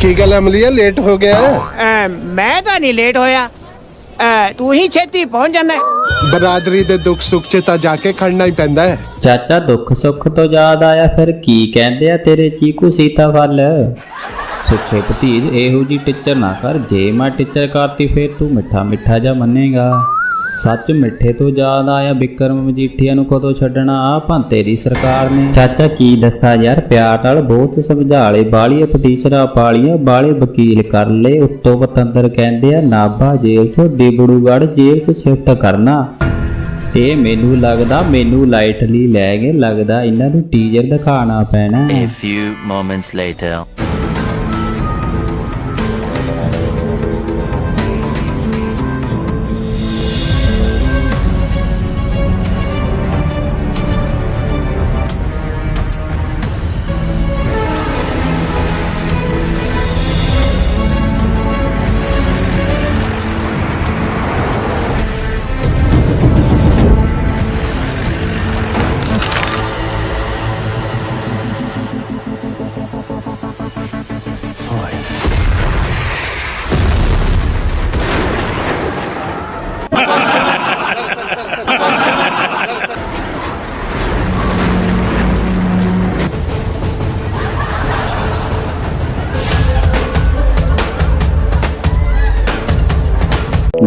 ਕੀ ਗੱਲ ਅਮਲੀਆ? ਲੇਟ ਹੋ ਗਿਆ ਅਹ, ਮੈਂ ਤਾਂ ਨਹੀਂ ਲੇਟ ਹੋਇਆ। ਅਹ, ਤੂੰ ਹੀ ਛੇਤੀ ਪਹੁੰਚ ਜਾਣਾ ਬਰਾਦਰੀ ਦੇ ਦੁੱਖ ਸੁੱਖ 'ਚ ਤਾਂ ਜਾ ਕੇ ਖੜਨਾ ਹੀ ਪੈਂਦਾ ਹੈ। ਚਾਚਾ ਦੁੱਖ ਸੁੱਖ ਤੋਂ ਯਾਦ ਆਇਆ ਫਿਰ ਕੀ ਕਹਿੰਦੇ ਆ ਤੇਰੇ ਚੀਕੂ ਸੀਤਾਫਲ ਸੁੱਖੇ ਭਤੀਜ ਇਹੋ ਜੀ ਟੀਚਰ ਨਾ ਕਰ ਜੇ ਮੈਂ ਟੀਚਰ ਕਰਤੀ ਫੇਰ ਤੂੰ ਮਿੱਠਾ ਮਿੱਠਾ ਜਾ ਮੰਨੇਗਾ। ਸੱਚ ਮਿੱਠੇ ਤੋਂ ਯਾਦ ਆਇਆ ਵਿਕਰਮ ਮਜੀਠੀਆ ਨੂੰ ਕਦੋਂ ਛੱਡਣਾ? ਆ ਭਾਂਤੇ ਦੀ ਸਰਕਾਰ ਨੇ। ਚਾਚਾ ਕੀ ਦੱਸਾਂ ਯਾਰ, ਪਿਆਰ ਨਾਲ ਬਹੁਤ ਸਮਝਾਲੇ, ਬਾਲੀਆਂ ਪਟੀਸ਼ਰਾਂ ਪਾਲੀਆਂ, ਬਾਲੇ ਵਕੀਲ ਕਰ ਲਏ। ਉੱਤੋਂ ਪਤੰਦਰ ਕਹਿੰਦੇ ਆ, ਨਾਭਾ ਜੇਲ੍ਹ ਚੋਂ ਡਿਬੜੂਗੜ ਜੇਲ੍ਹ 'ਚ ਸ਼ਿਫਟ ਕਰਨਾ। ਇਹ ਮੈਨੂੰ ਲੱਗਦਾ, ਮੈਨੂੰ ਲਾਈਟਲੀ ਲੈ ਗਏ, ਲੱਗਦਾ ਇਹਨਾਂ ਨੂੰ ਟੀਜ਼ਰ ਦਿਖਾਣਾ ਪੈਣਾ। A few moments later.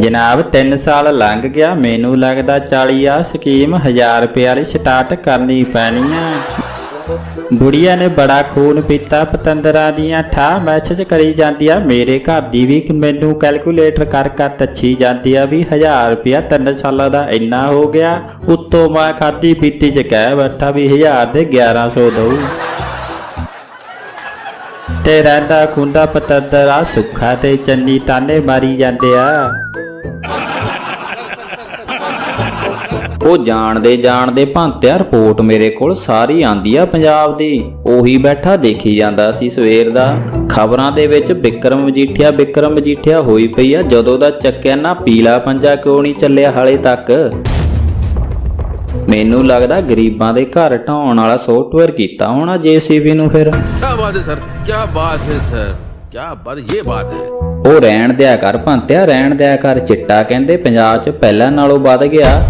ਜਨਾਬ 3 ਸਾਲ ਲੰਘ ਗਿਆ, ਮੈਨੂੰ ਲੱਗਦਾ 40 ਆ ਸਕੀਮ 1000 ਰੁਪਏ ਵਾਲੀ ਸਟਾਰਟ ਕਰਨੀ ਪੈਣੀ ਆ। ਬੁੜੀਆ ਨੇ ਬੜਾ ਖੂਨ ਪੀਤਾ, ਪਤੰਦਰਾਂ ਦੀਆਂ ਠਾ ਮੈਸੇਜ ਕਰੀ ਜਾਂਦੀ ਆ, ਮੇਰੇ ਘਰ ਦੀ ਵੀ ਮੈਨੂੰ ਕੈਲਕੂਲੇਟਰ ਕਰ ਕਰ ਤੱਛੀ ਜਾਂਦੀ ਆ ਵੀ 1000 ਰੁਪਿਆ 3 ਸਾਲਾਂ ਦਾ ਇੰਨਾ ਹੋ ਗਿਆ, ਉੱਤੋਂ ਮੈਂ ਖਾਦੀ ਪੀਤੀ ਚ ਕਹਿ ਬੈਠਾ ਵੀ 1000 ਦੇ 1100 ਦਊ। ਤੇ ਰਹਿੰਦਾ ਖੁੰਦਾ ਪਤੰਦਰਾ ਸੁੱਖਾ ਤੇ ਚੰਨੀ ਤਾਨੇ ਮਾਰੀ ਜਾਂਦੇ ਆ। ਉਹ ਜਾਣਦੇ ਜਾਣਦੇ ਭੰਤਿਆ ਰਿਪੋਰਟ ਮੇਰੇ ਕੋਲ ਸਾਰੀ ਆਂਦੀ ਆ ਪੰਜਾਬ ਦੀ। ਉਹੀ ਬੈਠਾ ਦੇਖੀ ਜਾਂਦਾ ਸੀ ਸਵੇਰ ਦਾ। ਖਬਰਾਂ ਦੇ ਵਿੱਚ ਵਿਕਰਮ ਮਜੀਠੀਆ ਵਿਕਰਮ ਮਜੀਠੀਆ ਹੋਈ ਪਈ ਆ। ਜਦੋਂ ਦਾ ਚੱਕਿਆ ਨਾ ਪੀਲਾ ਪੰਜਾ ਕਿਉਂ ਨਹੀਂ ਚੱਲਿਆ ਹਾਲੇ ਤੱਕ? ਮੈਨੂੰ ਲੱਗਦਾ ਗਰੀਬਾਂ ਦੇ ਘਰ ਢਾਉਣ ਵਾਲਾ ਸੌਫਟਵੇਅਰ ਕੀਤਾ ਹੋਣਾ ਜੀਸੀਬੀ ਨੂੰ ਫਿਰ क्या बात है सर क्या बात है सर क्या बात ये बात है ਉਹ ਰਹਿਣ ਦਿਆ ਕਰ ਭੰਤਿਆ ਰਹਿਣ ਦਿਆ ਕਰ ਚਿੱਟਾ ਕਹਿੰਦੇ ਪੰਜਾਬ 'ਚ ਪਹਿਲਾਂ ਨਾਲੋਂ ਵੱਧ ਗਿਆ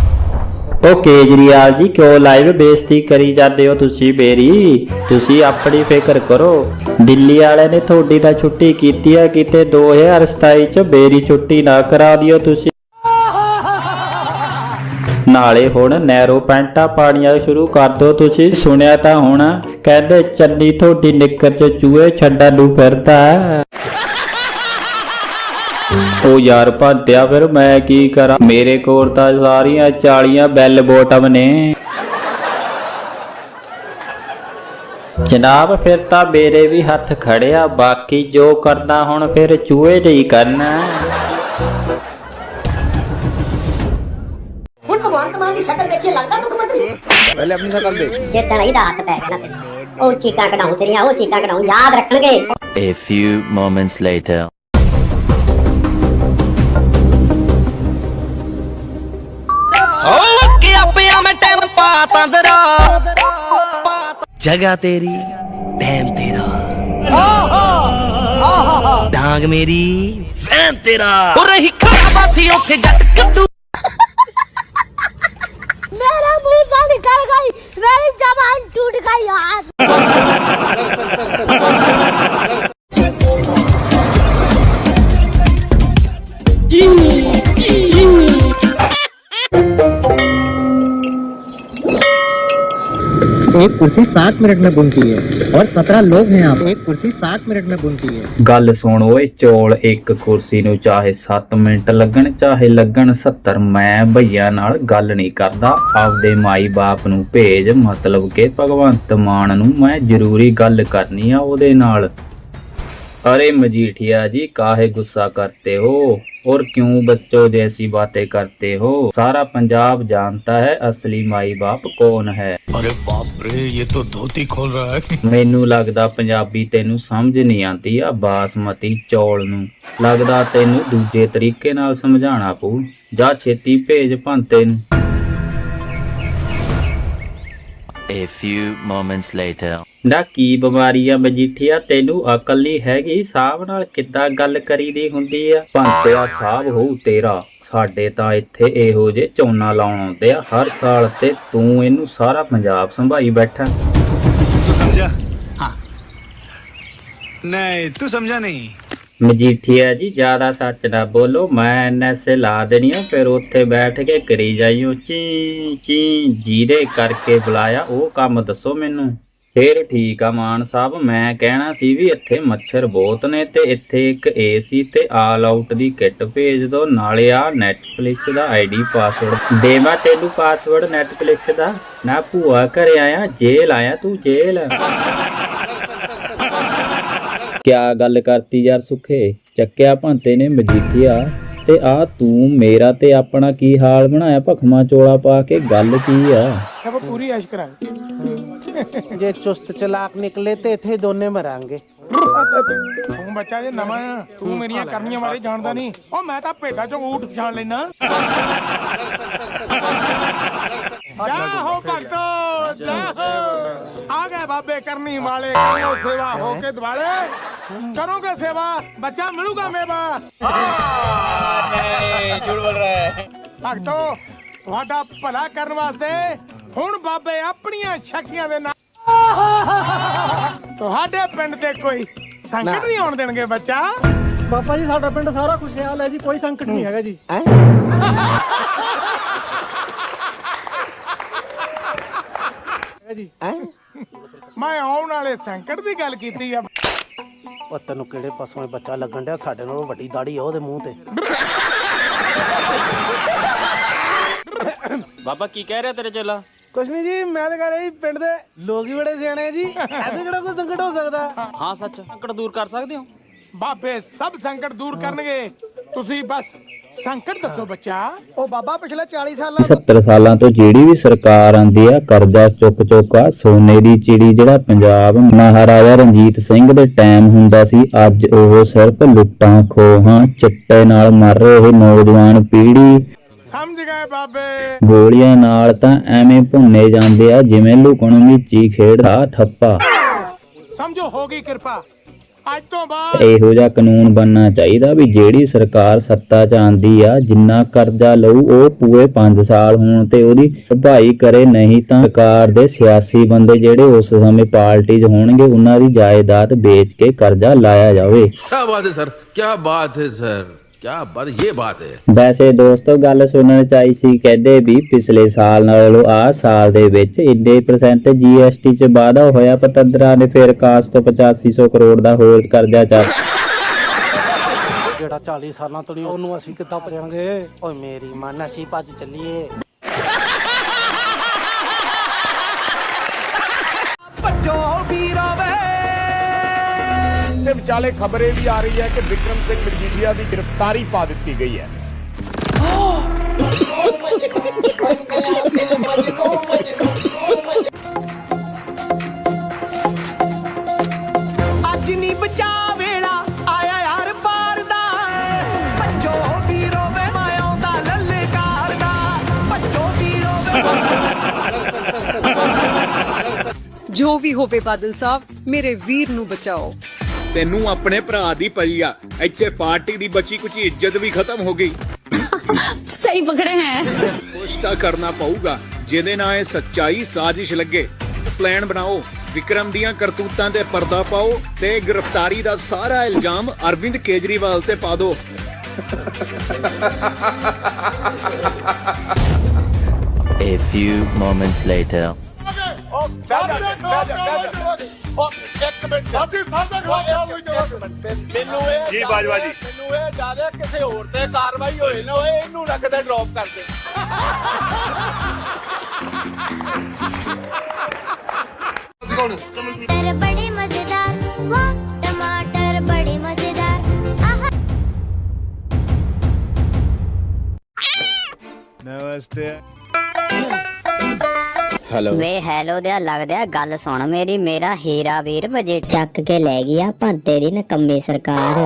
ਉਹ ਕੇਜਰੀਵਾਲ ਜੀ ਕਿਉਂ ਲਾਈਵ ਬੇਇੱਜ਼ਤੀ ਕਰੀ ਜਾਂਦੇ ਹੋ ਤੁਸੀਂ ਮੇਰੀ ਤੁਸੀਂ ਆਪਣੀ ਫਿਕਰ ਕਰੋ ਦਿੱਲੀ ਵਾਲਿਆਂ ਨੇ ਤੁਹਾਡੀ ਤਾਂ ਛੁੱਟੀ ਕੀਤੀ ਹੈ ਕਿਤੇ 2027 'ਚ ਮੇਰੀ ਛੁੱਟੀ ਨਾ ਕਰਾ ਦਿਓ ਤੁਸੀਂ ਨਾਲੇ ਹੁਣ ਨੈਰੋ ਪੈਂਟਾਂ ਪਾਣੀਆਂ ਸ਼ੁਰੂ ਕਰ ਦਿਓ। ਤੁਸੀਂ ਸੁਣਿਆ ਤਾਂ ਹੁਣ, ਕਹਿੰਦੇ ਚੰਨੀ ਤੁਹਾਡੀ ਨਿੱਕਰ 'ਚ ਚੂਹੇ ਛੱਡਣ ਨੂੰ ਫਿਰਦਾ ਉਹ ਯਾਰ ਭੰਤਿਆ, ਫਿਰ ਮੈਂ ਕੀ ਕਰਾਂ? ਮੇਰੇ ਕੋਲ ਤਾਂ ਸਾਰੀਆਂ ਚਾਲੀਆਂ ਬੈਲ ਬੋਟਮ ਨੇ। ਜਨਾਬ, ਫਿਰ ਤਾਂ ਮੇਰੇ ਵੀ ਹੱਥ ਖੜਿਆ, ਬਾਕੀ ਜੋ ਕਰਨਾ ਹੁਣ ਫਿਰ ਚੂਹੇ ਨਹੀਂ ਕਰਨਾ। पहले अपनी शकल देख ਜੇ ਤੇਰਾ ਹੀ ਦਾ ਹੱਥ ਪੈ ਗਿਆ ਨਾ ਤੈਨੂੰ ਉਹ ਚੀਕਾਂ ਕਢਾਉਂ ਤੇਰੀਆਂ ਉਹ ਚੀਕਾਂ ਕਢਾਉਂ ਯਾਦ ਰੱਖਣਗੇ A few moments later. ਕਿ ਆਪਿਆ ਮੈਂ ਟਾਈਮ ਪਾਤਾ ਜ਼ਰਾ ਜਗਾ ਤੇਰੀ ਟਾਈਮ ਤੇਰਾ ਡਾਂਗ ਮੇਰੀ ਵੈਨ ਤੇਰਾ ਉਹ ਰਹੀ ਖੜਾ ਬਾਸੀ ਉੱਥੇ ਜੱਟ ਕੱਦੂ एक कुर्सी साठ मिनट में बुनती है और सत्रह लोग हैं यहाँ पे। एक कुर्सी साठ मिनट में बुनती है ਗੱਲ ਸੁਣ ਓਏ ਚੋਲ ਇੱਕ ਕੁਰਸੀ ਨੂੰ ਚਾਹੇ 7 ਮਿੰਟ ਲੱਗਣ ਚਾਹੇ ਲੱਗਣ 70 ਮੈਂ ਭਈਆ ਨਾਲ ਗੱਲ ਨਹੀਂ ਕਰਦਾ ਆਪਦੇ ਮਾਈ ਬਾਪ ਨੂੰ ਭੇਜ ਮਤਲਬ ਕਿ ਭਗਵੰਤ ਮਾਨ ਨੂੰ ਮੈਂ ਜ਼ਰੂਰੀ ਗੱਲ ਕਰਨੀ ਆ ਉਹਦੇ ਨਾਲ अरे मजीठिया जी काहे गुस्सा करते हो और क्यों बच्चों जैसी बातें करते हो सारा पंजाब जानता है असली माई बाप कौन है अरे बाप रे ये तो धोती खोल रहा है ਮੈਨੂੰ ਲੱਗਦਾ ਪੰਜਾਬੀ ਤੈਨੂੰ ਸਮਝ ਨਹੀਂ ਆਉਂਦੀ ਆ ਬਾਸਮਤੀ ਚੌਲ ਨੂੰ ਲੱਗਦਾ ਤੈਨੂੰ ਦੂਜੇ ਤਰੀਕੇ ਨਾਲ ਸਮਝਾਉਣਾ ਪਊ ਜਾ ਛੇਤੀ ਭੇਜ ਭੰਤੇ ਨੂੰ A few moments later. ਨਾ ਕੀ ਬਿਮਾਰੀ ਆ ਮਜੀਠੀਆ? ਤੈਨੂੰ ਅਕਲ ਨਹੀਂ ਹੈਗੀ। ਸਾਹਬ ਨਾਲ ਕਿੱਦਾਂ ਗੱਲ ਕਰੀਦੀ ਹੁੰਦੀ ਆ? ਭੰਤਿਆ ਸਾਹਬ ਹੋਊ ਤੇਰਾ। ਸਾਡੇ ਤਾਂ ਇੱਥੇ ਇਹੋ ਜੇ ਚੌਨਾ ਲਾਉਣ ਆਉਂਦੇ ਆ। ਹਰ ਸਾਲ ਤੇ ਤੂੰ ਇਹਨੂੰ ਸਾਰਾ ਪੰਜਾਬ ਸੰਭਾਈ ਬੈਠਾ। ਤੂੰ ਸਮਝਾ ਹਾਂ। ਨਹੀਂ ਤੂੰ ਸਮਝਾ ਨਹੀਂ। ਮਜੀਠੀਆ ਜੀ, ਜ਼ਿਆਦਾ ਸੱਚ ਨਾ ਬੋਲੋ, ਮੈਂ ਐਨਐਸਏ ਲਾ ਦੇਣੀ ਆ, ਫਿਰ ਉੱਥੇ ਬੈਠ ਕੇ ਕਰੀ ਜਾਈਓ। ਚੀ ਚੀ, ਜੀਰੇ ਕਰਕੇ ਬੁਲਾਇਆ, ਉਹ ਕੰਮ ਦੱਸੋ ਮੈਨੂੰ। ਫੇਰ ਠੀਕ ਆ ਮਾਨ ਸਾਹਿਬ, ਮੈਂ ਕਹਿਣਾ ਸੀ ਵੀ ਇੱਥੇ ਮੱਛਰ ਬਹੁਤ ਨੇ ਤੇ ਇੱਥੇ ਇੱਕ ਏਸੀ ਤੇ ਆਲ ਆਊਟ ਦੀ ਕਿੱਟ ਭੇਜ ਦਿਓ, ਨਾਲੇ ਆ ਨੈਟਫਲਿਕਸ ਦਾ ਆਈਡੀ ਪਾਸਵਰਡ ਦੇਵਾ ਤੈਨੂੰ ਪਾਸਵਰਡ ਨੈਟਫਲਿਕਸ ਦਾ? ਨਾ ਭੂਆ ਘਰੇ ਆਇਆ ਜੇਲ ਆਇਆ ਤੂੰ ਜੇਲ ਕਿਆ ਗੱਲ ਕਰਤੀ ਯਾਰ ਸੁਖੇ? ਚੱਕਿਆ ਭੰਤੇ ਨੇ ਮਜੀਠੀਆ। ਤੇ ਆ ਤੂੰ ਮੇਰਾ ਤੇ ਆਪਣਾ ਕੀ ਹਾਲ ਬਣਾਇਆ? ਭਖਮਾ ਚੋਲਾ ਪਾ ਕੇ ਗੱਲ ਕੀ ਆ? ਆਪਾਂ ਪੂਰੀ ਐਸ਼ ਕਰਾਂਗੇ। ਜੇ ਚੁਸਤ ਚਲਾਕ ਨਿਕਲੇ ਤੇ ਇੱਥੇ ਦੋਨੇ ਮਰਾਂਗੇ। ਤੂੰ ਬੱਚਾ ਜੇ ਨਵਾਂ ਆ ਤੂੰ ਮੇਰੀਆਂ ਕਰਨੀਆਂ ਬਾਰੇ ਜਾਣਦਾ ਨਹੀਂ। ਉਹ ਮੈਂ ਤਾਂ ਭੇਡਾਂ ਚੋਂ ਊਠ ਪਛਾਣ ਲੈਣਾ ਜਾ ਹੋ ਭਗਤੋ ਜਾ ਹੋ। ਬਾਬੇ ਕਰਨੀ ਵਾਲੇ ਕਰੋ ਸੇਵਾ ਹੋ ਕੇ ਦਿਵਾਲੇ ਕਰੋਗੇ ਸੇਵਾ ਬੱਚਾ ਮਿਲੂਗਾ ਮੇਵਾ ਨਹੀਂ ਝੂਠ ਬੋਲ ਰਿਹਾ ਹੈ ਭਗਤੋ ਤੁਹਾਡਾ ਭਲਾ ਕਰਨ ਵਾਸਤੇ ਹੁਣ ਬਾਬੇ ਆਪਣੀਆਂ ਸ਼ਕਤੀਆਂ ਦੇ ਨਾਲ ਤੁਹਾਡੇ ਪਿੰਡ ਤੇ ਕੋਈ ਸੰਕਟ ਨਹੀਂ ਆਉਣ ਦੇਣਗੇ ਬੱਚਾ ਬਾਬਾ ਜੀ ਸਾਡਾ ਪਿੰਡ ਸਾਰਾ ਖੁਸ਼ਹਾਲ ਹੈ ਜੀ ਕੋਈ ਸੰਕਟ ਨਹੀਂ ਹੈਗਾ ਜੀ ਮੈਂ ਆਉਣ ਵਾਲੇ ਸੰਕਟ ਦੀ ਗੱਲ ਕੀਤੀ ਆ। ਉਹ ਤੈਨੂੰ ਕਿਹੜੇ ਪਾਸੋਂ ਇਹ ਬੱਚਾ ਲੱਗਣ ਡਿਆ? ਸਾਡੇ ਨਾਲੋਂ ਵੱਡੀ ਦਾੜੀ ਆ ਉਹਦੇ ਮੂੰਹ ਤੇ। ਬਾਬਾ ਕੀ ਕਹਿ ਰਿਹਾ ਤੇਰੇ ਚੇਲਾ? ਕੁਛ ਨਹੀਂ ਜੀ ਮੈਂ ਤਾਂ ਕਹਿ ਰਿਹਾ ਜੀ ਪਿੰਡ ਦੇ ਲੋਕ ਹੀ ਬੜੇ ਸਿਆਣੇ ਆ ਜੀ। ਐਸੇ ਕਿਹੜਾ ਕੋਈ ਸੰਕਟ ਹੋ ਸਕਦਾ? ਹਾਂ ਸੱਚ। ਸੰਕਟ ਦੂਰ ਕਰ ਸਕਦੇ ਹੋ? ਬਾਬੇ ਸਭ ਸੰਕਟ ਦੂਰ ਕਰਨਗੇ। ਤੁਸੀਂ ਬਸ ਸੰਕਟ ਦੱਸੋ ਬੱਚਾ। ਉਹ ਬਾਬਾ ਪਿਛਲੇ 40 ਸਾਲਾਂ 70 ਸਾਲਾਂ ਤੋਂ ਜਿਹੜੀ ਵੀ ਸਰਕਾਰ ਆਂਦੀ ਆ ਕਰਜ਼ਾ ਚੁੱਕ ਚੁੱਕ ਸੋਨੇ ਦੀ ਚਿੜੀ ਜਿਹੜਾ ਪੰਜਾਬ ਮਹਾਰਾਜਾ ਰਣਜੀਤ ਸਿੰਘ ਦੇ ਟਾਈਮ ਹੁੰਦਾ ਸੀ ਅੱਜ ਉਹ ਸਿਰਫ ਲੁੱਟਾਂ ਖੋਹਾਂ ਚਿੱਟੇ ਨਾਲ ਮਰ ਰਹੇ ਨੌਜਵਾਨ ਪੀੜ੍ਹੀ। ਸਮਝ ਗਏ ਬਾਬੇ। ਗੋਲੀਆਂ ਨਾਲ ਤਾਂ ਐਵੇਂ ਭੁੰਨੇ ਜਾਂਦੇ ਆ ਜਿਵੇਂ ਲੁਕਣ ਮਿੱਚੀ ਖੇਡਦਾ ਠੱਪਾ। ਸਮਝੋ ਹੋ ਗਈ ਕਿਰਪਾ। ਅੱਜ ਤੋਂ ਬਾਅਦ ਇਹੋ ਜਿਹਾ ਕਾਨੂੰਨ ਬਣਨਾ ਚਾਹੀਦਾ ਵੀ ਜਿਹੜੀ ਸਰਕਾਰ ਸੱਤਾ 'ਚ ਆਂਦੀ ਆ ਜਿੰਨਾ ਕਰਜ਼ਾ ਲਊ ਉਹ ਪੂਰੇ 5 ਸਾਲ ਹੋਣ ਤੇ ਉਹਦੀ ਭਰਪਾਈ ਕਰੇ ਨਹੀਂ ਤਾਂ ਸਰਕਾਰ ਦੇ ਸਿਆਸੀ ਬੰਦੇ ਜਿਹੜੇ ਉਸ ਸਮੇਂ ਪਾਰਟੀ 'ਚ ਹੋਣਗੇ ਉਹਨਾਂ ਦੀ ਜਾਇਦਾਦ ਵੇਚ ਕੇ ਕਰਜ਼ਾ ਲਾਇਆ ਜਾਵੇ। ਕੀ ਬਾਤ ਹੈ ਸਰ ਕੀ ਬਾਤ ਹੈ ਸਰ। ਕਿਆ ਬਾਤ ਇਹ ਬਾਤ ਹੈ ਵੈਸੇ ਦੋਸਤੋ ਗੱਲ ਸੁਣਨ ਚ ਆਈ ਸੀ ਕਹਿੰਦੇ ਵੀ ਪਿਛਲੇ ਸਾਲ ਨਾਲੋਂ ਆ ਸਾਲ ਦੇ ਵਿੱਚ ਇੰਨੇ ਪਰਸੈਂਟ ਜੀਐਸਟੀ ਚ ਵਾਧਾ ਹੋਇਆ ਪਤੰਦਰਾ ਨੇ ਫਿਰ ਕਾਸ ਤੋਂ 8500 ਕਰੋੜ ਦਾ ਹੋਰ ਕਰਜ਼ਾ ਚਾ ਜਿਹੜਾ 40 ਸਾਲਾਂ ਤੋਂ ਨਹੀਂ ਉਹਨੂੰ ਅਸੀਂ ਕਿੱਦਾਂ ਭਜਾਂਗੇ ਓਏ ਮੇਰੀ ਮਨ ਅਸੀਂ ਭੱਜ ਚੱਲੀਏ। ਭੱਜੋ। ਤੇ ਵਿਚਾਲੇ ਖਬਰੇ ਵੀ ਆ ਰਹੀ ਹੈ ਕਿ ਵਿਕਰਮ ਸਿੰਘ ਮਜੀਠੀਆ ਦੀ ਗ੍ਰਿਫਤਾਰੀ ਪਾ ਦਿੱਤੀ ਗਈ ਹੈ। ਅੱਜ ਨਹੀਂ ਬਚਾ ਵੇਲਾ ਆਇਆ ਯਾਰ ਪਾਰ ਦਾ ਭੱਜੋ ਵੀਰੋ ਵੇ ਮੈਂ ਆਉਂਦਾ ਲੱਲਕਾਰ ਦਾ। ਭੱਜੋ ਵੀਰੋ ਜੋ ਵੀ ਹੋਵੇ ਬਾਦਲ ਸਾਹਿਬ ਮੇਰੇ ਵੀਰ ਨੂੰ ਬਚਾਓ। ਤੈਨੂੰ ਆਪਣੇ ਭਰਾ ਦੀ ਪਈ ਆ। ਇੱਥੇ ਪਾਰਟੀ ਦੀ ਬਚੀ ਕੁਚੀ ਇੱਜ਼ਤ ਵੀ ਖਤਮ ਹੋ ਗਈ। ਸਹੀ ਪਕੜੇ ਹੈ। ਕੁਛ ਤਾਂ ਕਰਨਾ ਪਊਗਾ। ਜਿਹਦੇ ਨਾਲ ਇਹ ਸੱਚਾਈ ਸਾਜ਼ਿਸ਼ ਲੱਗੇ। ਪਲਾਨ ਬਣਾਓ। ਵਿਕਰਮ ਦੀਆਂ ਕਰਤੂਤਾਂ ਤੇ ਪਰਦਾ ਪਾਓ ਤੇ ਗ੍ਰਿਫਤਾਰੀ ਦਾ ਸਾਰਾ ਇਲਜ਼ਾਮ ਅਰਵਿੰਦ ਕੇਜਰੀਵਾਲ ਤੇ ਪਾ ਦਿਓ। A few moments later. ਮੈਨੂੰ ਇਹ ਜੀ ਬਾਜਵਾ ਜੀ ਮੈਨੂੰ ਇਹ ਜ਼ਿਆਦਾ ਕਿਸੇ ਹੋਰ ਤੇ ਕਾਰਵਾਈ ਹੋਏ ਨਾ ਹੋਏ ਇਹਨੂੰ ਰੱਖਦੇ ਡ੍ਰੌਪ ਕਰ ਦੇ। ਟਮਾਟਰ ਬੜੇ ਮਜ਼ੇਦਾਰ ਵਾਹ ਟਮਾਟਰ ਬੜੇ ਮਜ਼ੇਦਾਰ ਆਹ ਵੇ ਹੈਲੋ ਦਿਆ ਲੱਗਦਿਆ ਗੱਲ ਸੁਣ ਮੇਰੀ ਮੇਰਾ ਹੀਰਾ ਵੀਰ ਵਜੇ ਚੱਕ ਕੇ ਲੈ ਗਿਆ ਭੰਤੇ ਦੀ ਨਕੰਮੀ ਸਰਕਾਰ।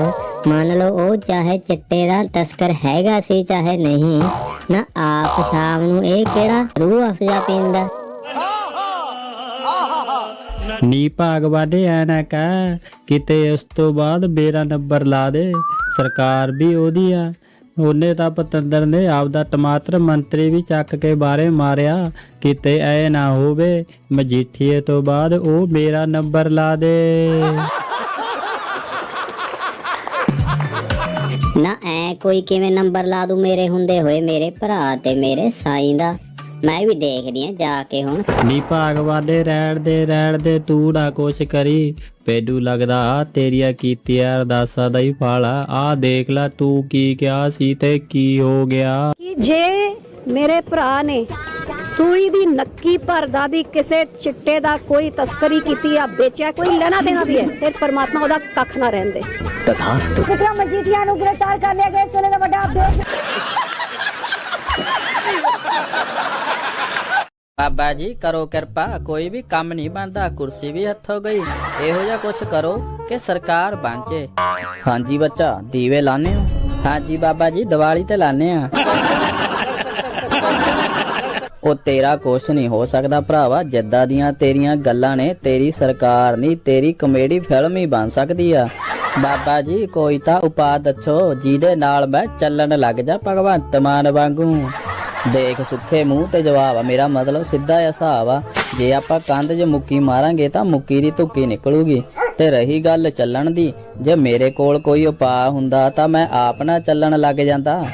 ਮੰਨ ਲਓ ਉਹ ਚਾਹੇ ਚਿੱਟੇ ਦਾ ਤਸਕਰ ਹੈਗਾ ਸੀ ਚਾਹੇ ਨਹੀਂ ਨਾ ਆਪ ਸ਼ਾਮ ਨੂੰ ਇਹ ਕਿਹੜਾ ਰੂਹ ਅਫਜ਼ਾ ਪੀਂਦਾ? ਨੀ ਭਾਗਵਾਦੇ ਐ ਨਾ ਕਹਿ ਕਿਤੇ ਉਸ ਤੋਂ ਬਾਅਦ ਮੇਰਾ ਨੰਬਰ ਲਾ ਦੇ ਸਰਕਾਰ ਵੀ ਉਹਦੀ ਆ। ਉਹਨੇ ਤਾਂ ਪਤੰਦਰ ਨੇ ਆਪਦਾ ਟਮਾਟਰ ਮੰਤਰੀ ਵੀ ਚੱਕ ਕੇ ਬਾਰੇ ਮਾਰਿਆ, ਕਿਤੇ ਐ ਨਾ ਹੋਵੇ, ਮਜੀਠੀਏ ਤੋਂ ਬਾਅਦ ਉਹ ਮੇਰਾ ਨੰਬਰ ਲਾ ਦੇ। ਨਾ ਐ ਕੋਈ ਕਿਵੇਂ ਨੰਬਰ ਲਾ ਦੂ, ਮੇਰੇ ਹੁੰਦੇ ਹੋਏ ਮੇਰੇ ਭਰਾ ਤੇ ਮੇਰੇ ਸਾਈਂ ਦਾ। ਮੈਂ ਵੀ ਦੇਖਦੀ ਆ ਜਾ ਕੇ ਹੁਣ। ਨੀ ਭਾਗਵਾਨੇ ਰਹਿਣ ਦੇ ਰਹਿਣ ਦੇ ਤੂੰ ਨਾ ਕੁਛ ਕਰੀ। ਪੈਡੂ ਲੱਗਦਾ ਆ ਤੇਰੀਆਂ ਕੀਤੀਆਂ ਅਰਦਾਸਾਂ ਦਾ ਹੀ ਫਲ ਆ। ਦੇਖ ਲੈ ਤੂੰ ਕੀ ਕਿਹਾ ਸੀ ਤੇ ਕੀ ਹੋ ਗਿਆ। ਜੇ ਮੇਰੇ ਭਰਾ ਨੇ ਸੂਈ ਦੀ ਨੱਕੀ ਭਰ ਦਾ ਕਿਸੇ ਚਿੱਟੇ ਦਾ ਕੋਈ ਤਸਕਰੀ ਕੀਤੀ ਆ ਵੇਚਿਆ ਕੋਈ ਲੈਣਾ ਦੇਣਾ ਵੀ ਹੈ ਫਿਰ ਪਰਮਾਤਮਾ ਉਹਦਾ ਕੱਖ ਨਾ ਰਹਿੰਦੇ ਤਥਾਸਤੂ ਵਿਕਰਮ ਮਜੀਠੀਆ ਨੂੰ ਗ੍ਰਿਫਤਾਰ ਕਰ ਲਿਆ ਗਿਆ ਇਸ ਵੇਲੇ ਦਾ ਵੱਡਾ ਅਪਡੇਟ ਬਾਬਾ ਜੀ, ਕਰੋ ਕਿਰਪਾ, ਕੋਈ ਵੀ ਕੰਮ ਨਹੀਂ ਬਣਦਾ, ਕੁਰਸੀ ਵੀ ਹੱਥੋਂ ਗਈ। ਇਹੋ ਜਿਹਾ ਕੁਝ ਕਰੋ ਕਿ ਸਰਕਾਰ ਬਣ ਹਾਂਜੀ ਬੱਚਾ, ਦੀਵੇ ਲਾਣੇ ਹੋ? ਹਾਂਜੀ ਬਾਬਾ ਜੀ, ਦੀਵਾਲੀ ਤੇ ਲਾਣੇ ਆ। ਉਹ ਤੇਰਾ ਕੁਛ ਨਹੀਂ ਹੋ ਸਕਦਾ ਭਰਾਵਾ, ਜਿੱਦਾਂ ਦੀਆਂ ਤੇਰੀਆਂ ਗੱਲਾਂ ਨੇ, ਤੇਰੀ ਸਰਕਾਰ ਨਹੀਂ, ਤੇਰੀ ਕਮੇਡੀ ਫਿਲਮ ਹੀ ਬਣ ਸਕਦੀ ਆ। ਬਾਬਾ ਜੀ, ਕੋਈ ਤਾਂ ਉਪਾਅ ਦੱਸੋ, ਜਿਹਦੇ ਨਾਲ ਮੈਂ ਚੱਲਣ ਲੱਗ ਜਾ ਭਗਵੰਤ ਮਾਨ ਵਾਂਗੂ। ਦੇਖ ਸੁੱਖੇ ਮੂੰਹ ਤੇ ਜਵਾਬ ਆ। ਮੇਰਾ ਮਤਲਬ ਸਿੱਧਾ ਜਿਹਾ ਹਿਸਾਬ ਆ। ਜੇ ਆਪਾਂ ਕੰਧ 'ਚ ਮੁੱਕੀ ਮਾਰਾਂਗੇ ਤਾਂ ਮੁੱਕੀ ਦੀ ਧੁੱਕੀ ਨਿਕਲੂਗੀ। ਤੇ ਰਹੀ ਗੱਲ ਚੱਲਣ ਦੀ, ਜੇ ਮੇਰੇ ਕੋਲ ਕੋਈ ਉਪਾਅ ਹੁੰਦਾ ਤਾਂ ਮੈਂ ਆਪ ਨਾ ਚੱਲਣ ਲੱਗ ਜਾਂਦਾ।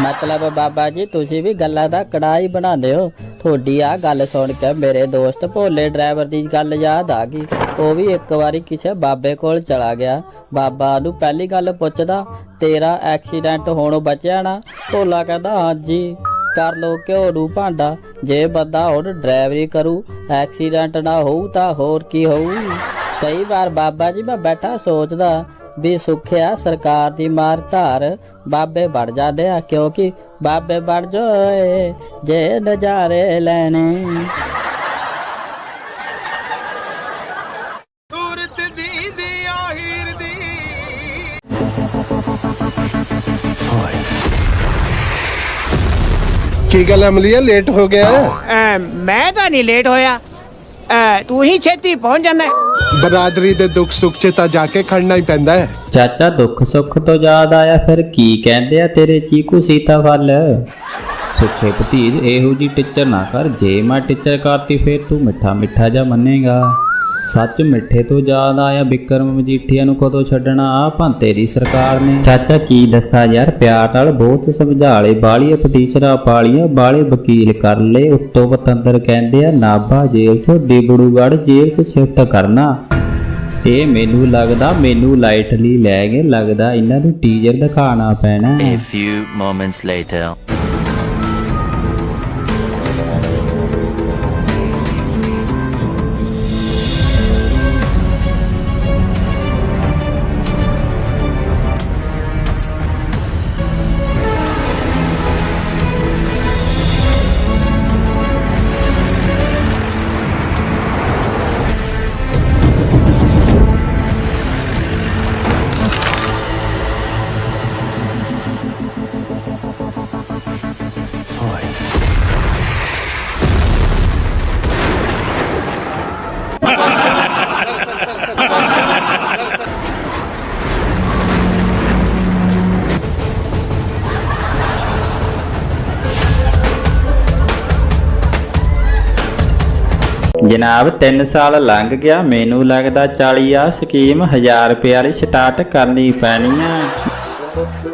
ਮਤਲਬ ਬਾਬਾ ਜੀ, ਤੁਸੀਂ ਵੀ ਗੱਲਾਂ ਦਾ ਕੜਾਈ ਬਣਾਉਂਦੇ ਹੋ। ਤੁਹਾਡੀ ਆ ਗੱਲ ਸੁਣ ਕੇ ਮੇਰੇ ਦੋਸਤ ਭੋਲੇ ਡਰਾਈਵਰ ਦੀ ਗੱਲ ਯਾਦ ਆ ਗਈ। ਉਹ ਵੀ ਇੱਕ ਵਾਰੀ ਕਿਸੇ ਬਾਬੇ ਕੋਲ ਚਲਾ ਗਿਆ। ਬਾਬਾ ਨੂੰ ਪਹਿਲੀ ਗੱਲ ਪੁੱਛਦਾ, ਤੇਰਾ ਐਕਸੀਡੈਂਟ ਹੋਣੋਂ ਬਚਿਆ ਨਾ? ਭੋਲਾ ਕਹਿੰਦਾ, ਹਾਂਜੀ। ਕਰ ਲੋ ਘਿਓ ਨੂੰ ਭਾਂਡਾ, ਜੇ ਬੰਦਾ ਹੁਣ ਡਰਾਈਵਰੀ ਕਰੂ, ਐਕਸੀਡੈਂਟ ਨਾ ਹੋਊ ਤਾਂ ਹੋਰ ਕੀ ਹੋਊ। ਕਈ ਵਾਰ ਬਾਬਾ ਜੀ ਮੈਂ ਬੈਠਾ ਸੋਚਦਾ ਵੀ ਸੁਖਿਆ ਸਰਕਾਰ ਦੀ ਮਾਰ ਧਾਰ ਬਾਬੇ ਬਣ ਜਾਂਦੇ ਆ, ਕਿਉਂਕਿ ਬਾਬੇ ਬਣ ਜੋਏ ਜੇ ਨਜ਼ਾਰੇ ਲੈਣੇ। ਕੀ ਗੱਲ ਅਮਲੀਆ? ਲੇਟ ਹੋ ਗਿਆ ਮੈਂ ਤਾਂ ਨਹੀਂ ਲੇਟ ਹੋਇਆ। ਅਹ, ਤੂੰ ਹੀ ਛੇਤੀ ਪਹੁੰਚ ਜਾਣਾ ਬਰਾਦਰੀ ਦੇ ਦੁੱਖ ਸੁੱਖ 'ਚ ਤਾਂ ਜਾ ਕੇ ਖੜਨਾ ਹੀ ਪੈਂਦਾ ਹੈ। ਚਾਚਾ ਦੁੱਖ ਸੁੱਖ ਤੋਂ ਯਾਦ ਆਇਆ ਫਿਰ ਕੀ ਕਹਿੰਦੇ ਆ ਤੇਰੇ ਚੀਕੂ ਸੀਤਾ ਫਲ ਸੁੱਖੇ ਭਤੀਜ ਇਹੋ ਜੀ ਟੀਚਰ ਨਾ ਕਰ ਜੇ ਮੈਂ ਟੀਚਰ ਕਰਤੀ ਫੇਰ ਤੂੰ ਮਿੱਠਾ ਮਿੱਠਾ ਜਾ ਮੰਨੇਗਾ। ਸੱਚ ਮਿੱਠੇ ਤੋਂ ਯਾਦ ਆਇਆ ਵਿਕਰਮ ਮਜੀਠੀਆ ਨੂੰ ਕਦੋਂ ਛੱਡਣਾ? ਆ ਭੰਤੇ ਦੀ ਸਰਕਾਰ ਨੇ। ਚਾਚਾ ਕੀ ਦੱਸਾਂ ਯਾਰ, ਪਿਆਰ ਨਾਲ ਬਹੁਤ ਸਮਝਾਲੇ ਬਾਲੀਏ ਪਟੀਸ਼ਰਾਂ ਪਾਲੀਆਂ, ਬਾਲੇ ਵਕੀਲ ਕਰ ਲਏ। ਉੱਤੋਂ ਪਤੰਦਰ ਕਹਿੰਦੇ ਆ, ਨਾਭਾ ਜੇਲ੍ਹ ਚੋਂ ਡਿਬੜੂਗੜ੍ਹ ਜੇਲ੍ਹ 'ਚ ਸ਼ਿਫਟ ਕਰਨਾ। ਇਹ ਮੈਨੂੰ ਲੱਗਦਾ, ਮੈਨੂੰ ਲਾਈਟਲੀ ਲੈ ਗਏ, ਲੱਗਦਾ ਇਹਨਾਂ ਨੂੰ ਟੀਜ਼ਰ ਦਿਖਾਣਾ ਪੈਣਾ। A few moments later. ਜਨਾਬ 3 ਸਾਲ ਲੰਘ ਗਿਆ, ਮੈਨੂੰ ਲੱਗਦਾ 40 ਆ ਸਕੀਮ 1000 ਰੁਪਏ ਵਾਲੀ ਸਟਾਰਟ ਕਰਨੀ ਪੈਣੀ ਆ।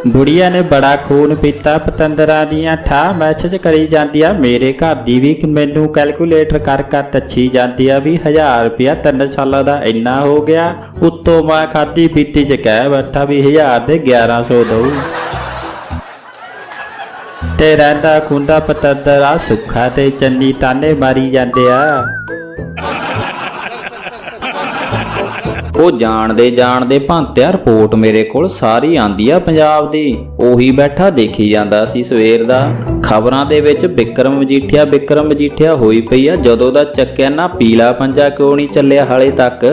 ਬੁੜੀਆ ਨੇ ਬੜਾ ਖੂਨ ਪੀਤਾ, ਪਤੰਦਰਾਂ ਦੀਆਂ ਠਾ ਮੈਸੇਜ ਕਰੀ ਜਾਂਦੀ ਆ ਮੇਰੇ ਘਰ ਦੀ ਵੀ ਮੈਨੂੰ ਕੈਲਕੂਲੇਟਰ ਕਰ ਕਰ ਤੱਛੀ ਜਾਂਦੀ ਆ ਵੀ 1000 ਰੁਪਿਆ 3 ਸਾਲਾਂ ਦਾ ਇੰਨਾ ਹੋ ਗਿਆ, ਉੱਤੋਂ ਮੈਂ ਖਾਦੀ ਪੀਤੀ ਚ ਕਹਿ ਬੈਠਾ ਵੀ 1000 ਦੇ 1100 ਦਊ। ਤੇ ਰਹਿੰਦਾ ਖੁੰਦਾ ਪਤੰਦਰ ਸੁੱਖਾ ਤੇ ਚੰਨੀ ਤਾਨੇ ਮਾਰੀ ਜਾਂਦੇ ਆ। ਉਹ ਜਾਣਦੇ ਜਾਣਦੇ ਭਾਂਤਿਆ ਰਿਪੋਰਟ ਮੇਰੇ ਕੋਲ ਸਾਰੀ ਆਂਦੀ ਆ ਪੰਜਾਬ ਦੀ। ਉਹੀ ਬੈਠਾ ਦੇਖੀ ਜਾਂਦਾ ਸੀ ਸਵੇਰ ਦਾ। ਖਬਰਾਂ ਦੇ ਵਿੱਚ ਵਿਕਰਮ ਮਜੀਠਿਆ ਵਿਕਰਮ ਮਜੀਠਿਆ ਹੋਈ ਪਈ ਆ ਜਦੋਂ ਦਾ ਚੱਕਿਆ ਨਾ ਪੀਲਾ ਪੰਜਾ ਕਿਉਂ ਨਹੀਂ ਚੱਲਿਆ ਹਾਲੇ ਤੱਕ?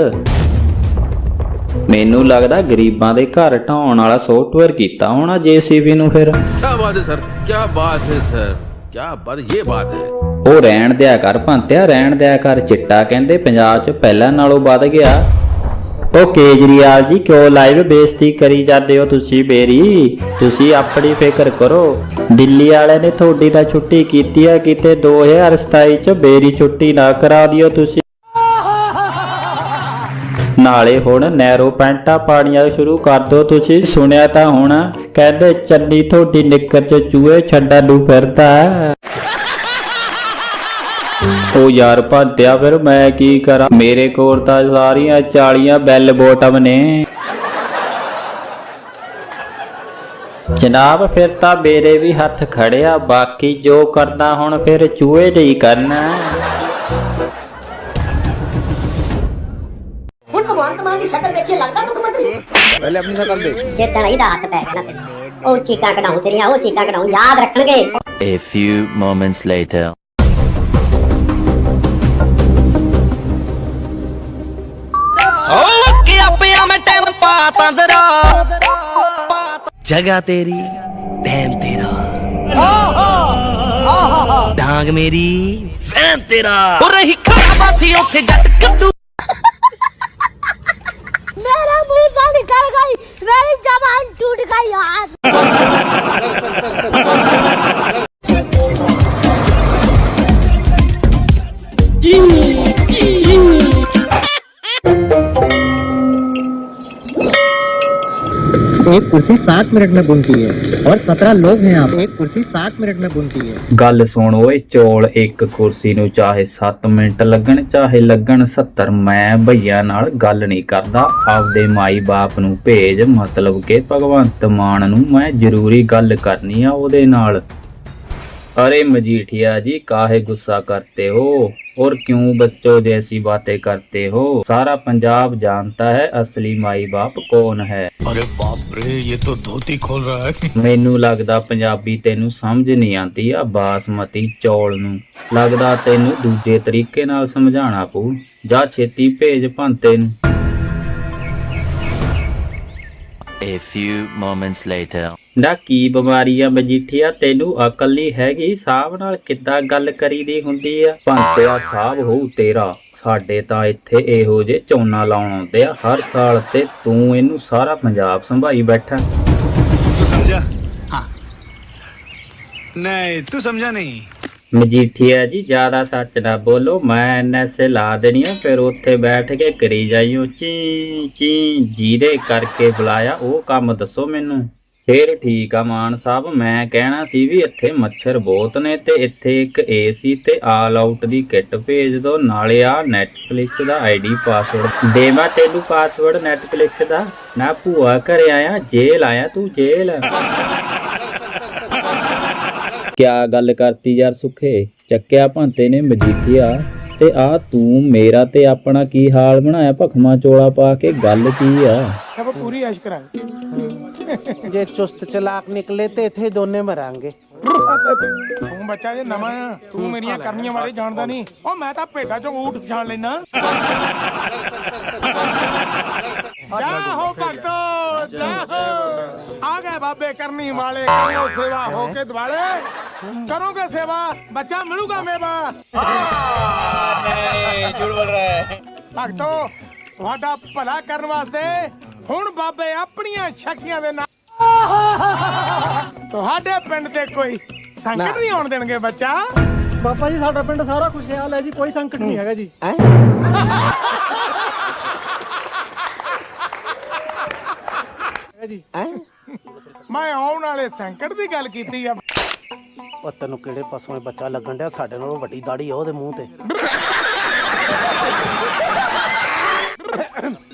ਮੈਨੂੰ ਲੱਗਦਾ ਗਰੀਬਾਂ ਦੇ ਘਰ ਢਾਉਣ ਵਾਲਾ ਸੌਫਟਵੇਅਰ ਕੀਤਾ ਹੋਣਾ ਜੀਸੀਬੀ ਨੂੰ ਫਿਰ। ਕੀ ਬਾਤ ਹੈ ਸਰ ਕੀ ਬਾਤ ਹੈ ਸਰ ਕੀ ਬਾਤ ਇਹ ਬਾਤ ਹੈ। ਉਹ ਰਹਿਣ ਦਿਆ ਕਰ ਭੰਤਿਆ ਰਹਿਣ ਦਿਆ ਕਰ ਚਿੱਟਾ ਕਹਿੰਦੇ ਪੰਜਾਬ 'ਚ ਪਹਿਲਾਂ ਨਾਲੋਂ ਵੱਧ ਗਿਆ। ਉਹ ਕੇਜਰੀਵਾਲ ਜੀ, ਕਿਉਂ ਲਾਈਵ ਬੇਇੱਜ਼ਤੀ ਕਰੀ ਜਾਂਦੇ ਹੋ ਤੁਸੀਂ ਮੇਰੀ? ਤੁਸੀਂ ਆਪਣੀ ਫਿਕਰ ਕਰੋ। ਦਿੱਲੀ ਵਾਲਿਆਂ ਨੇ ਤੁਹਾਡੀ ਤਾਂ ਛੁੱਟੀ ਕੀਤੀ ਹੈ, ਕਿਤੇ 2027 ਚ ਮੇਰੀ ਛੁੱਟੀ ਨਾ ਕਰਾ ਦਿਓ ਤੁਸੀਂ। ਨਾਲੇ ਹੁਣ ਨੈਰੋ ਪੈਂਟਾਂ ਪਾਣੀਆਂ ਸ਼ੁਰੂ ਕਰ ਦਿਓ ਤੁਸੀਂ। ਸੁਣਿਆ ਤਾਂ ਹੁਣ, ਕਹਿੰਦੇ ਚੰਨੀ ਤੁਹਾਡੀ ਨਿੱਕਰ 'ਚ ਚੂਹੇ ਛੱਡਣ ਨੂੰ ਫਿਰਦਾ ਉਹ ਯਾਰ ਭੱਤਿਆ ਫਿਰ ਮੈਂ ਕੀ ਕਰਾਂ? ਮੇਰੇ ਕੋਲ ਤਾਂ ਸਾਰੀਆਂ 40 ਬੈਲ ਬੋਟਮ ਨੇ। ਜਨਾਬ ਫਿਰ ਤਾਂ ਮੇਰੇ ਵੀ ਹੱਥ ਖੜਿਆ ਬਾਕੀ ਜੋ ਕਰਨਾ ਹੁਣ ਫਿਰ ਚੂਹੇ ਨਹੀਂ ਕਰਨਾ। ਹੁਣ ਭਗਵੰਤ ਮਾਨ ਦੀ ਸ਼ਕਲ ਦੇਖੀ ਲੱਗਦਾ ਮੁੱਖ ਮੰਤਰੀ? ਪਹਿਲੇ ਆਪਣੀ ਸ਼ਕਲ ਦੇਖ। ਤੇਰਾ ਇਹਦਾ ਹੱਥ ਪੈ ਗਿਆ ਨਾ ਉਹ ਚੀਕਾਂ ਕਢਾਉਂ ਤੇਰੀਆਂ ਉਹ ਚੀਕਾਂ ਕਢਾਉਂ जगह तेरी टैम तेरा। डांग मेरी फ़ैन तेरा। और रही जट कद्दू। मेरा मुँह गई, मेरी जबान टूट गई एक कुर्सी साठ मिनट में बुनती है और सत्रह लोग हैं आप एक कुर्सी साठ मिनट में बुनती है ਗੱਲ ਸੁਣ ਓਏ ਚੋਲ ਇੱਕ ਕੁਰਸੀ ਨੂੰ ਚਾਹੇ 7 ਮਿੰਟ ਲੱਗਣ ਚਾਹੇ ਲੱਗਣ 70 ਮੈਂ ਭਈਆ ਨਾਲ ਗੱਲ ਨਹੀਂ ਕਰਦਾ ਆਪਦੇ ਮਾਈ ਬਾਪ ਨੂੰ ਭੇਜ ਮਤਲਬ ਕਿ ਭਗਵੰਤ ਮਾਨ ਨੂੰ ਮੈਂ ਜ਼ਰੂਰੀ ਗੱਲ ਕਰਨੀ ਆ ਉਹਦੇ ਨਾਲ अरे मजीठिया जी काहे गुस्सा करते हो और क्यों बच्चों जैसी बातें करते हो सारा पंजाब जानता है असली माई बाप कौन है अरे बाप रे ये तो धोती खोल रहा है ਮੈਨੂੰ ਲੱਗਦਾ ਪੰਜਾਬੀ ਤੈਨੂੰ ਸਮਝ ਨਹੀਂ ਆਉਂਦੀ ਆ ਬਾਸਮਤੀ ਚੌਲ ਨੂੰ ਲੱਗਦਾ ਤੈਨੂੰ ਦੂਜੇ ਤਰੀਕੇ ਨਾਲ ਸਮਝਾਉਣਾ ਪਊ ਜਾ ਛੇਤੀ ਭੇਜ ਭੰਤੇ ਨੂੰ A few moments later. ਨਾ ਕੀ ਬਿਮਾਰੀ ਆ ਮਜੀਠੀਆ? ਤੈਨੂੰ ਅਕਲ ਨਹੀਂ ਹੈਗੀ। ਸਾਹਬ ਨਾਲ ਕਿੱਦਾਂ ਗੱਲ ਕਰੀਦੀ ਹੁੰਦੀ ਆ? ਭੰਤਿਆ ਸਾਹਬ ਹੋਊ ਤੇਰਾ। ਸਾਡੇ ਤਾਂ ਇੱਥੇ ਇਹੋ ਜੇ ਚੌਨਾ ਲਾਉਣ ਆਉਂਦੇ ਆ। ਹਰ ਸਾਲ ਤੇ ਤੂੰ ਇਹਨੂੰ ਸਾਰਾ ਪੰਜਾਬ ਸੰਭਾਈ ਬੈਠਾ। ਤੂੰ ਸਮਝਾ ਹਾਂ। ਨਹੀਂ ਤੂੰ ਸਮਝਾ ਨਹੀਂ। ਮਜੀਠੀਆ ਜੀ, ਜ਼ਿਆਦਾ ਸੱਚ ਨਾ ਬੋਲੋ, ਮੈਂ ਐਨਐਸਏ ਲਾ ਦੇਣੀ ਆ, ਫਿਰ ਉੱਥੇ ਬੈਠ ਕੇ ਕਰੀ ਜਾਈਓ। ਚੀ ਚੀ, ਜੀਰੇ ਕਰਕੇ ਬੁਲਾਇਆ, ਉਹ ਕੰਮ ਦੱਸੋ ਮੈਨੂੰ। ਫੇਰ ਠੀਕ ਆ ਮਾਨ ਸਾਹਿਬ, ਮੈਂ ਕਹਿਣਾ ਸੀ ਵੀ ਇੱਥੇ ਮੱਛਰ ਬਹੁਤ ਨੇ ਤੇ ਇੱਥੇ ਇੱਕ ਏਸੀ ਤੇ ਆਲ ਆਊਟ ਦੀ ਕਿੱਟ ਭੇਜ ਦਿਓ, ਨਾਲੇ ਆ ਨੈਟਫਲਿਕਸ ਦਾ ਆਈਡੀ ਪਾਸਵਰਡ ਦੇਵਾ ਤੈਨੂੰ ਪਾਸਵਰਡ ਨੈਟਫਲਿਕਸ ਦਾ। ਨਾ ਭੂਆ ਘਰੇ ਆਇਆ ਜੇਲ ਆਇਆ ਤੂੰ ਜੇਲ ਕਿਆ ਗੱਲ ਕਰਤੀ ਯਾਰ ਸੁਖੇ? ਚੱਕਿਆ ਭਾਂਤੇ ਨੇ ਮਜੀਠੀਆ। ਤੇ ਆ ਤੂੰ ਮੇਰਾ ਤੇ ਆਪਣਾ ਕੀ ਹਾਲ ਬਣਾਇਆ? ਭਖਮਾ ਚੋਲਾ ਪਾ ਕੇ ਗੱਲ ਕੀ ਆ? ਆਪਾਂ ਪੂਰੀ ਐਸ਼ ਕਰਾਂਗੇ। ਜੇ ਚੁਸਤ ਚਲਾਕ ਨਿਕਲੇ ਤੇ ਇੱਥੇ ਦੋਨੇ ਮਰਾਂਗੇ। ਤੂੰ ਬੱਚਾ ਜੇ ਨਵਾਂ ਆ ਤੂੰ ਮੇਰੀਆਂ ਕਰਨੀਆਂ ਬਾਰੇ ਜਾਣਦਾ ਨਹੀਂ। ਉਹ ਮੈਂ ਤਾਂ ਭੇਡਾਂ ਚੋਂ ਊਠ ਪਛਾਣ ਲੈਣਾ ਜਾ ਹੋ ਭਗਤੋ ਜਾ ਹੋ। ਆ ਗਏ ਬਾਬੇ ਕਰਨੀ ਵਾਲੇ ਕਰੋ ਸੇਵਾ ਹੋ ਕੇ ਦਿਵਾਲੇ ਕਰੋਗੇ ਸੇਵਾ? ਬੱਚਾ ਮਿਲੂਗਾ ਮੇਵਾ? ਨਹੀਂ ਝੂਠ ਬੋਲ ਰਿਹਾ ਹੈ। ਭਗਤੋ ਤੁਹਾਡਾ ਭਲਾ ਕਰਨ ਵਾਸਤੇ ਹੁਣ ਬਾਬੇ ਆਪਣੀਆਂ ਸ਼ਕਤੀਆਂ ਦੇ ਨਾਲ ਤੁਹਾਡੇ ਪਿੰਡ ਤੇ ਕੋਈ ਸੰਕਟ ਨਹੀਂ ਆਉਣ ਦੇਣਗੇ ਬੱਚਾ? ਬਾਬਾ ਜੀ ਸਾਡਾ ਪਿੰਡ ਸਾਰਾ ਖੁਸ਼ਹਾਲ ਹੈ। ਜੀ ਕੋਈ ਸੰਕਟ ਨਹੀਂ ਹੈਗਾ ਜੀ। ਮੈਂ ਆਉਣ ਵਾਲੇ ਸੰਕਟ ਦੀ ਗੱਲ ਕੀਤੀ ਆ। ਉਹ ਤੈਨੂੰ ਕਿਹੜੇ ਪਾਸੋਂ ਇਹ ਬੱਚਾ ਲੱਗਣ ਡਿਆ? ਸਾਡੇ ਨਾਲੋਂ ਵੱਡੀ ਦਾੜੀ ਆ ਉਹਦੇ ਮੂੰਹ ਤੇ।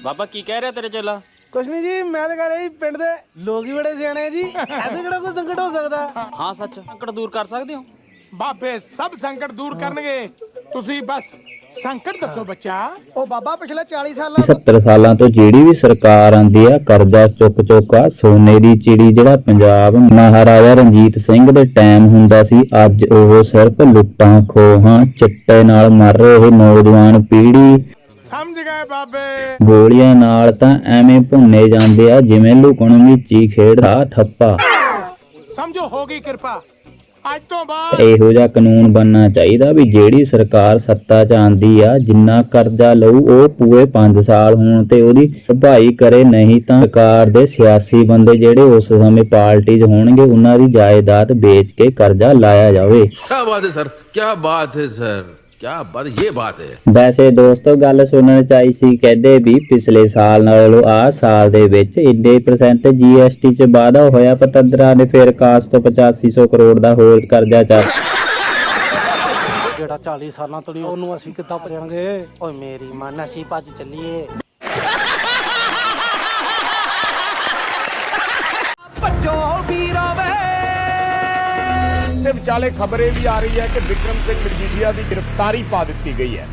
ਬਾਬਾ ਕੀ ਕਹਿ ਰਿਹਾ ਤੇਰੇ ਚੇਲਾ? ਕੁਛ ਨਹੀਂ ਜੀ ਮੈਂ ਤਾਂ ਕਹਿ ਰਿਹਾ ਜੀ ਪਿੰਡ ਦੇ ਲੋਕ ਹੀ ਬੜੇ ਸਿਆਣੇ ਆ ਜੀ। ਐਦੇ ਕਿਹੜਾ ਕੋਈ ਸੰਕਟ ਹੋ ਸਕਦਾ? ਹਾਂ ਸੱਚ। ਸੰਕਟ ਦੂਰ ਕਰ ਸਕਦੇ ਹੋ? ਬਾਬੇ ਸਭ ਸੰਕਟ ਦੂਰ ਕਰਨਗੇ। ਤੁਸੀਂ ਬਸ ਸੰਕਟ ਦੱਸੋ ਬੱਚਾ। ਉਹ ਬਾਬਾ ਪਿਛਲੇ 40 ਸਾਲਾਂ 70 ਸਾਲਾਂ ਤੋਂ ਜਿਹੜੀ ਵੀ ਸਰਕਾਰ ਆਂਦੀ ਆ ਕਰਜ਼ਾ ਚੁੱਕ ਚੁੱਕ ਆ ਸੋਨੇ ਦੀ ਚਿੜੀ ਜਿਹੜਾ ਪੰਜਾਬ ਮਹਾਰਾਜਾ ਰਣਜੀਤ ਸਿੰਘ ਦੇ ਟਾਈਮ ਹੁੰਦਾ ਸੀ ਅੱਜ ਉਹ ਸਿਰਫ ਲੁੱਟਾਂ ਖੋਹਾਂ ਚਿੱਟੇ ਨਾਲ ਮਰ ਰਹੇ ਨੌਜਵਾਨ ਪੀੜ੍ਹੀ। ਸਮਝ ਗਏ ਬਾਬੇ। ਗੋਲੀਆਂ ਨਾਲ ਤਾਂ ਐਵੇਂ ਭੁੰਨੇ ਜਾਂਦੇ ਆ ਜਿਵੇਂ ਲੁਕਣ ਮੀਚੀ ਖੇਡਦਾ ਠੱਪਾ। ਸਮਝੋ ਹੋ ਗਈ ਕਿਰਪਾ। ਅੱਜ ਤੋਂ ਬਾਅਦ ਇਹੋ ਜਿਹਾ ਕਾਨੂੰਨ ਬਣਨਾ ਚਾਹੀਦਾ ਵੀ ਜਿਹੜੀ ਸਰਕਾਰ ਸੱਤਾ 'ਚ ਆਂਦੀ ਆ ਜਿੰਨਾ ਕਰਜ਼ਾ ਲਊ ਉਹ ਪੂਰੇ 5 ਸਾਲ ਹੋਣ ਤੇ ਉਹਦੀ ਭਰਪਾਈ ਕਰੇ ਨਹੀਂ ਤਾਂ ਸਰਕਾਰ ਦੇ ਸਿਆਸੀ ਬੰਦੇ ਜਿਹੜੇ ਉਸ ਸਮੇਂ ਪਾਰਟੀ 'ਚ ਹੋਣਗੇ ਉਹਨਾਂ ਦੀ ਜਾਇਦਾਦ ਵੇਚ ਕੇ ਕਰਜ਼ਾ ਲਾਇਆ ਜਾਵੇ। ਕੀ ਬਾਤ ਹੈ ਸਰ ਕੀ ਬਾਤ ਹੈ ਸਰ। ਕਿਆ ਬਾਤ ਇਹ ਬਾਤ ਹੈ। ਵੈਸੇ ਦੋਸਤੋ ਗੱਲ ਸੁਣਨ ਚ ਸੀ ਕਹਿੰਦੇ ਵੀ ਪਿਛਲੇ ਸਾਲ ਨਾਲੋਂ ਆ ਸਾਲ ਦੇ ਵਿੱਚ ਇੰਨੇ ਪਰਸੈਂਟ ਜੀਐਸਟੀ ਚ ਵਾਧਾ ਹੋਇਆ ਪਤੰਦਰਾ ਨੇ ਫਿਰ ਕਾਸ ਤੋਂ 8500 ਕਰੋੜ ਦਾ ਹੋਰ ਕਰਜ਼ਾ ਚਾ ਜਿਹੜਾ 40 ਸਾਲਾਂ ਤੋਂ ਉਹਨੂੰ ਅਸੀਂ ਕਿੱਦਾਂ ਭਰਾਂਗੇ ਓਏ ਮੇਰੀ ਮਨ ਅਸੀਂ ਭੱਜ ਚੱਲੀਏ। ਭੱਜੋ ਵੀ। ਤੇ ਵਿਚਾਲੇ ਇਹ ਵੀ ਆ ਰਹੀ ਹੈ ਕਿ ਵਿਕਰਮ ਸਿੰਘ ਮਜੀਠੀਆ ਦੀ ਗ੍ਰਿਫਤਾਰੀ ਪਾ ਦਿੱਤੀ ਗਈ ਹੈ।